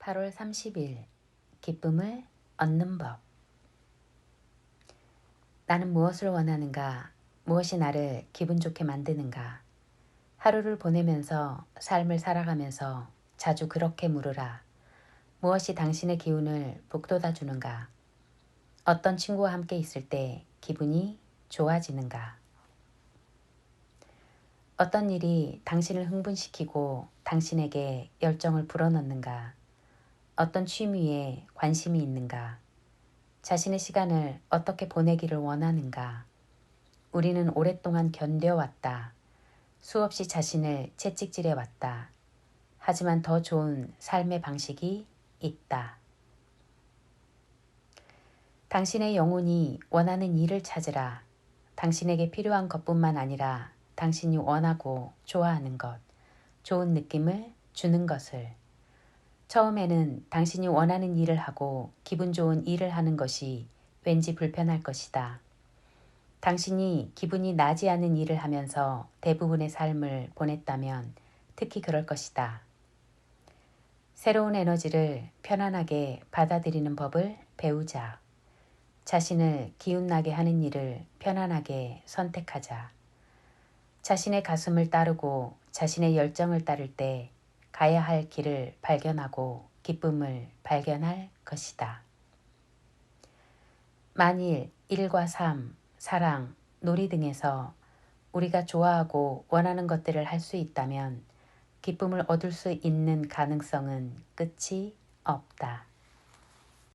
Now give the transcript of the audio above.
8월 30일 기쁨을 얻는 법 나는 무엇을 원하는가? 무엇이 나를 기분 좋게 만드는가? 하루를 보내면서 삶을 살아가면서 자주 그렇게 물으라. 무엇이 당신의 기운을 북돋아 주는가? 어떤 친구와 함께 있을 때 기분이 좋아지는가? 어떤 일이 당신을 흥분시키고 당신에게 열정을 불어넣는가? 어떤 취미에 관심이 있는가? 자신의 시간을 어떻게 보내기를 원하는가? 우리는 오랫동안 견뎌왔다. 수없이 자신을 채찍질해 왔다. 하지만 더 좋은 삶의 방식이 있다. 당신의 영혼이 원하는 일을 찾으라. 당신에게 필요한 것뿐만 아니라 당신이 원하고 좋아하는 것, 좋은 느낌을 주는 것을 처음에는 당신이 원하는 일을 하고 기분 좋은 일을 하는 것이 왠지 불편할 것이다. 당신이 기분이 나지 않은 일을 하면서 대부분의 삶을 보냈다면 특히 그럴 것이다. 새로운 에너지를 편안하게 받아들이는 법을 배우자. 자신을 기운나게 하는 일을 편안하게 선택하자. 자신의 가슴을 따르고 자신의 열정을 따를 때 가야 할 길을 발견하고 기쁨을 발견할 것이다. 만일 일과 삶, 사랑, 놀이 등에서 우리가 좋아하고 원하는 것들을 할 수 있다면 기쁨을 얻을 수 있는 가능성은 끝이 없다.